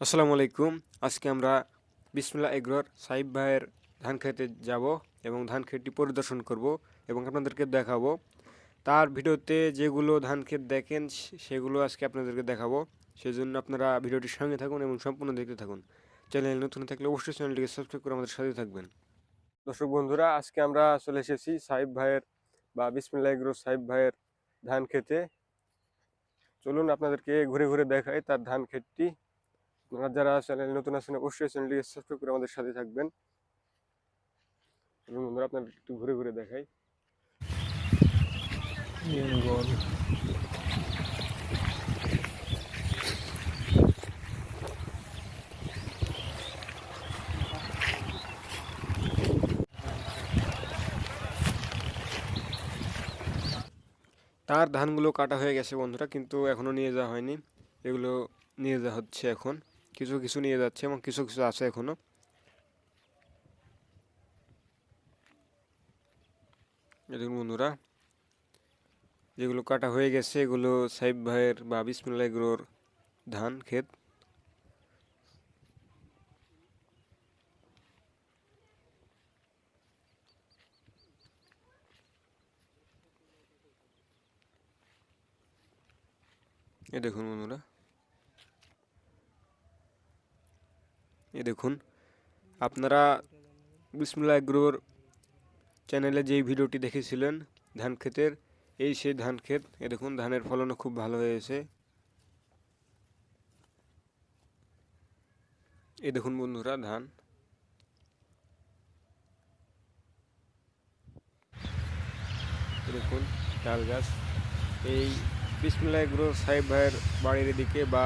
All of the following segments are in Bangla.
আসসালামু আলাইকুম। আজকে আমরা বিসমুল্লাহ এগ্রোর সাহিব ভাইয়ের ধান খেতে যাব এবং ধান খেতটি পরিদর্শন করব এবং আপনাদেরকে দেখাবো। তার ভিডিওতে যেগুলো ধান ক্ষেত দেখেন সেগুলো আজকে আপনাদেরকে দেখাবো। সেজন্য আপনারা ভিডিওটির সঙ্গে থাকুন এবং সম্পূর্ণ দেখতে থাকুন। চ্যানেল নতুন থাকলে অবশ্যই চ্যানেলটিকে সাবস্ক্রাইব করে আমাদের সাথে থাকবেন। দর্শক বন্ধুরা, আজকে আমরা চলে এসেছি সাহিব ভাইয়ের বা বিসমুল্লাহ এগ্রো সাহিব ভাইয়ের ধান খেতে। চলুন আপনাদেরকে ঘুরে ঘুরে দেখাই তার ধান ক্ষেতটি আপনারা যারা চ্যানেল নতুন আছেন, অবশ্যই চ্যানেলটিকে সাবস্ক্রাইব করে আমাদের সাথে থাকবেন। এবং বন্ধুরা আপনার একটু ঘুরে ঘুরে দেখাই। তার ধানগুলো কাটা হয়ে গেছে বন্ধুরা, কিন্তু এখনও নিয়ে যাওয়া হয়নি। এগুলো নিয়ে যাওয়া হচ্ছে এখন। কিছু কিছু নিয়ে যাচ্ছে এবং কিছু কিছু আছে এখনও। এই দেখুন বন্ধুরা, যেগুলো কাটা হয়ে গেছে, এগুলো সাইব ভাইয়ের বা বিসমুল্লাহ এগুলোর ধান, ক্ষেত। এ দেখুন বন্ধুরা এ দেখুন, আপনারা বিসমুল্লাহ এগ্রোর চ্যানেলে যেই ভিডিওটি দেখেছিলেন, ধান ক্ষেতের, এই সেই ধান ক্ষেত, এ দেখুন ধানের ফলনও খুব ভালো হয়েছে। এ দেখুন বন্ধুরা ধান। দেখুন তাল গাছ। এই বিসমুল্লাহ এগ্রো সাহেব ভাইয়ের বাড়ির এদিকে বা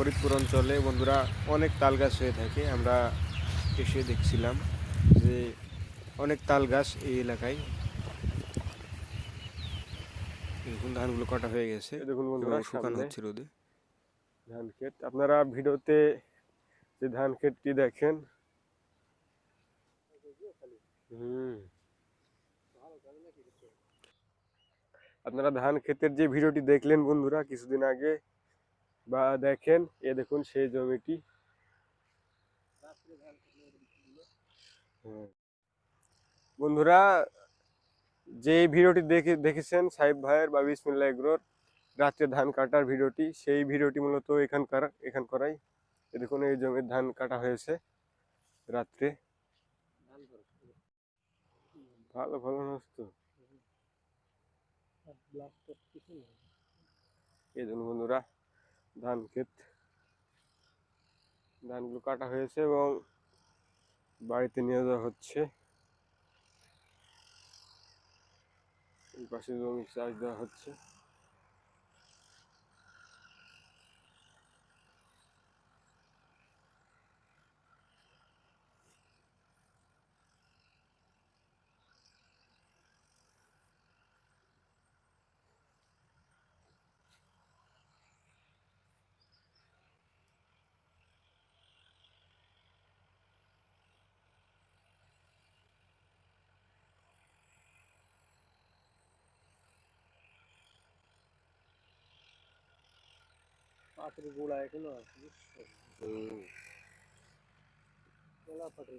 ফরিদপুর অঞ্চলে বন্ধুরা অনেক তাল গাছ হয়ে থাকে আমরা এসে দেখছিলাম যে অনেক তাল গাছ এই এলাকায়। দেখুন ধানগুলো কাটা হয়ে গেছে। দেখুন বন্ধুরা শুকানো হচ্ছে রোদে। ধান ক্ষেত আপনারা ভিডিওতে যে ধান ক্ষেতটি দেখেন হুম। আপনারা ধান ক্ষেতের যে ভিডিওটি দেখলেন বন্ধুরা কিছুদিন আগে বা দেখেন, এ দেখুন সেই জমিটি। বন্ধুরা, যে ভিডিওটি দেখে, দেখেছেন সাহেব ভাইয়ের বা বিসমিল্লা এগ্রোর রাত্রে ধান কাটার ভিডিওটি, সেই ভিডিওটি মূলত এখানকার এখান করাই এ দেখুন, এই জমির ধান কাটা হয়েছে রাত্রে। ভালো ভালো নষ্ট এই জন্য বন্ধুরা। ধান ক্ষেত ধানগুলো কাটা হয়েছে এবং বাড়িতে নিয়ে যাওয়া হচ্ছে। এই পাশে জমি চাষ দেওয়া হচ্ছে। आखिरी गोला है ना? हम्म। पटरी